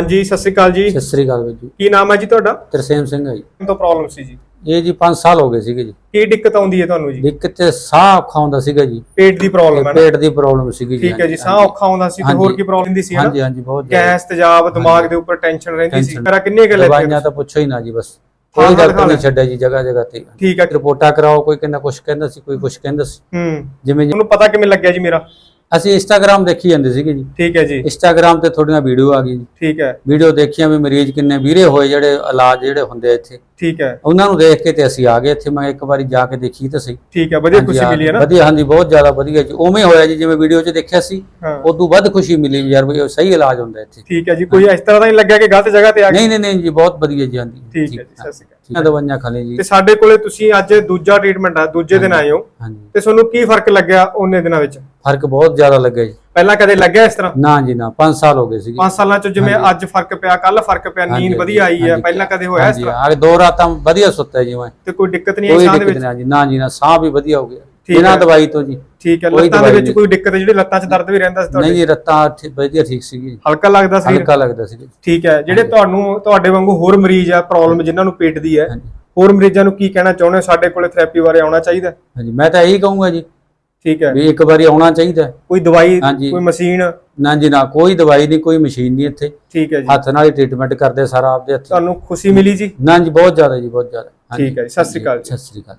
ਹਾਂਜੀ ਸਤਿ ਸ਼੍ਰੀ ਅਕਾਲ ਜੀ। ਸਤਿ ਸ੍ਰੀ ਅਕਾਲ ਵੀਰ ਜੀ। ਕੀ ਨਾਮ ਹੈ ਜੀ ਤੁਹਾਡਾ? ਤਰਸੇਮ ਸਿੰਘ ਹੈ ਜੀ। ਤੋਂ ਪ੍ਰੋਬਲਮ ਸੀ ਜੀ। ਇਹ ਜੀ 5 ਸਾਲ ਹੋ ਗਏ ਸੀਗੇ ਜੀ। ਕੀ ਦਿੱਕਤ ਆਉਂਦੀ ਹੈ ਤੁਹਾਨੂੰ ਜੀ? ਦਿੱਕਤ ਤੇ ਸਾਹ ਔਖਾ ਹੁੰਦਾ ਸੀਗਾ ਜੀ। ਪੇਟ ਦੀ ਪ੍ਰੋਬਲਮ ਹੈ ਪੇਟ ਦੀ ਪ੍ਰੋਬਲਮ ਸੀਗੀ ਜੀ ਠੀਕ ਹੈ ਜੀ ਸਾਹ ਔਖਾ ਆਉਂਦਾ ਸੀ ਤੇ ਹੋਰ ਕੀ ਪ੍ਰੋਬਲਮ ਦੀ ਸੀ ਨਾ? ਹਾਂਜੀ ਹਾਂਜੀ ਬਹੁਤ। ਗੈਸ ਤੇਜ਼ਾਬ ਦਿਮਾਗ ਦੇ ਉੱਪਰ ਟੈਨਸ਼ਨ ਰਹਿੰਦੀ ਸੀ। ਮੇਰਾ ਕਿੰਨੇ ਕੁ ਲੈਤੇ ਦਵਾਈਆਂ ਤਾਂ ਪੁੱਛੋ ਹੀ ਨਾ ਜੀ ਬਸ। ਹਾਂ, ਕੋਈ ਹਾਂ, ਡਾਕਟਰ ਨਹੀਂ। ਛੱਡਿਆ ਜੀ ਜਗ੍ਹਾ ਜਗ੍ਹਾ ਤੇ। ਠੀਕ ਹੈ। ਰਿਪੋਰਟਾਂ ਕਰਾਓ ਕੋਈ ਕਹਿੰਦਾ ਕੁਝ ਕਹਿੰਦਾ ਸੀ ਕੋਈ ਕੁਝ ਕਹਿੰਦਾ ਸੀ। ਹੂੰ। ਜਿਵੇਂ ਤੁਹਾਨੂੰ ਪਤਾ ਕਿਵੇਂ ਲੱਗਿਆ ਜੀ ਮੇਰਾ? ਅਸੀਂ ਇੰਸਟਾਗ੍ਰam ਦੇਖੀ ਜਾਂਦੇ ਸੀਗੇ ਜੀ। ਠੀਕ ਹੈ ਜੀ। ਇੰਸਟਾਗ੍ਰam ਤੇ ਥੋੜੀਆਂ ਵੀਡੀਓ ਆ ਗਈ ਜੀ। ਠੀਕ ਹੈ। ਵੀਡੀਓ ਦੇਖੀਆਂ ਵੀ ਮਰੀਜ਼ ਕਿੰਨੇ ਵੀਰੇ ਹੋਏ ਜਿਹੜੇ ਇਲਾਜ ਜਿਹੜੇ ਹੁੰਦੇ ਆ ਇੱਥੇ। ਠੀਕ ਹੈ। ਉਹਨਾਂ ਨੂੰ ਦੇਖ ਕੇ ਤੇ ਅਸੀਂ ਆ ਗਏ ਇੱਥੇ। ਮੈਂ ਇੱਕ ਵਾਰੀ ਜਾ ਕੇ ਦੇਖੀ ਤਾਂ ਸਹੀ। ਠੀਕ ਹੈ ਵਧੀਆ ਖੁਸ਼ੀ ਮਿਲੀ ਹੈ ਨਾ? ਵਧੀਆ ਹਾਂਜੀ ਬਹੁਤ ਜ਼ਿਆਦਾ ਵਧੀਆ ਜੀ। ਉਵੇਂ ਹੋਇਆ ਜੀ ਜਿਵੇਂ ਵੀਡੀਓ 'ਚ ਦੇਖਿਆ ਸੀ ਹਾਂ। ਉਦੋਂ ਵੱਧ ਖੁਸ਼ੀ ਮਿਲੀ ਵੀ ਯਾਰ ਵੀ ਸਹੀ ਇਲਾਜ ਹੁੰਦਾ ਇੱਥੇ। ਠੀਕ ਹੈ ਜੀ ਕੋਈ ਇਸ ਤਰ੍ਹਾਂ ਦਾ ਨਹੀਂ ਲੱਗਿਆ ਕਿ ਗਲਤ ਜਗ੍ਹਾ ਤੇ ਆ ਗਏ। ਨਹੀਂ ਨਹੀਂ ਨਹੀਂ ਜੀ ਬਹੁਤ ਵਧੀਆ ਜੀ ਹਾਂਜੀ। ਠੀਕ ਹੈ ਜੀ ਸਤਿ ਸ਼੍ਰੀ ਅਕਾਲ। ਦਵਾਈਆਂ ਖਾ ਲਈ ਜੀ। ਤੇ ਸਾਡੇ ਕੋਲੇ ਤੁਸੀਂ ਅੱਜ ਦੂਜਾ ਟ੍ਰੀਟਮੈਂਟ ਆ ਦੂਜੇ ਦਿਨ ਆਏ ਹੋ। ਤੇ ਤੁਹਾਨੂੰ ਕੀ ਫ਼ਰਕ ਲੱਗਿਆ ਉਹਨੇ ਦਿਨਾਂ ਵਿੱਚ? ਫ਼ਰਕ ਬਹੁਤ ਜ਼ਿਆਦਾ ਲੱਗਿਆ ਜੀ। ਪਹਿਲਾਂ ਕਦੇ ਲੱਗਿਆ ਇਸ ਤਰ੍ਹਾਂ? ਨਾ ਜੀ ਨਾ 5 ਸਾਲ ਹੋ ਗਏ ਸੀਗੇ। 5 ਸਾਲਾਂ ਚ ਜਿਵੇਂ ਅੱਜ ਫ਼ਰਕ ਪਿਆ ਕੱਲ ਫ਼ਰਕ ਪਿਆ ਨੀਂਦ ਵਧੀਆ ਆਈ ਹੈ ਪਹਿਲਾਂ ਕਦੇ ਹੋਇਆ ਇਸ ਤਰ੍ਹਾਂ? ਆ ਦੋ ਰਾਤਾਂ ਵਧੀਆ ਸੁੱਤਾ ਜੀ ਮੈਂ। ਤੇ ਕੋਈ ਦਿੱਕਤ ਨਹੀਂ ਆਈ ਸਾਹ ਦੇ ਵਿੱਚ? ਜੀ ਨਾ ਜੀ ਨਾ ਸਾਹ ਵੀ ਵਧੀਆ ਹੋ ਗਿਆ। ਬਿਨਾਂ ਹੈ। ਦਵਾਈ ਤੋਂ ਜੀ। ਠੀਕ ਹੈ ਲੱਤਾਂ ਦੇ ਵਿੱਚ। ਕੋਈ ਦਿੱਕਤ ਜਿਹੜੀ ਲੱਤਾਂ 'ਚ ਦਰਦ ਵੀ ਰਹਿੰਦਾ ਸੀ ਤੁਹਾਡੇ? ਨਹੀਂ ਜੀ ਰੱਤਾਂ ਠੀ- ਵਧੀਆ ਠੀਕ ਸੀਗੀ ਹਲਕਾ ਲੱਗਦਾ ਸੀ? ਹਲਕਾ ਲੱਗਦਾ ਸੀ ਠੀਕ ਹੈ ਜਿਹੜੇ ਤੁਹਾਨੂੰ ਤੁਹਾਡੇ ਵਾਂਗੂ ਹੋਰ ਮਰੀਜ਼ ਆ ਪ੍ਰੋਬਲਮ ਜਿਨ੍ਹਾਂ ਨੂੰ ਪੇਟ ਦੀ ਹੈ ਹੋਰ ਮਰੀਜ਼ਾਂ ਨੂੰ ਕੀ ਕਹਿਣਾ ਚਾਹੁੰਦੇ ਹੋ? ਸਾਡੇ ਕੋਲੇ ਥੈਰੇਪੀ ਬਾਰੇ ਆਉਣਾ ਚਾਹੀਦਾ ਹਾਂਜੀ ਮੈਂ ਤਾਂ ਇਹੀ ਕਹੂੰਗਾ ਜੀ ਠੀਕ ਹੈ। ਵੀ ਇੱਕ ਵਾਰੀ ਆਉਣਾ ਚਾਹੀਦਾ ਹੈ। ਕੋਈ ਦਵਾਈ ਹਾਂਜੀ। ਕੋਈ ਮਸ਼ੀਨ? ਨਾ ਜੀ ਨਾ ਕੋਈ ਦਵਾਈ ਨਹੀਂ ਕੋਈ ਮਸ਼ੀਨ ਨਹੀਂ ਇੱਥੇ। ਠੀਕ ਹੈ ਜੀ। ਹੱਥ ਨਾਲ ਹੀ ਟ੍ਰੀਟਮੈਂਟ ਕਰਦੇ ਸਾਰਾ ਆਪਦੇ ਹੱਥ ਤੁਹਾਨੂੰ ਖੁਸ਼ੀ ਮਿਲੀ ਜੀ? ਨਾ ਜੀ ਬਹੁਤ ਜ਼ਿਆਦਾ ਜੀ ਬਹੁਤ ਜ਼ਿਆਦਾ। ਹਾਂਜੀ, ਠੀਕ ਹੈ ਜੀ, ਸਤਿ ਸ਼੍ਰੀ ਅਕਾਲ ਜੀ। ਸਤਿ ਸ੍ਰੀ ਅਕਾਲ।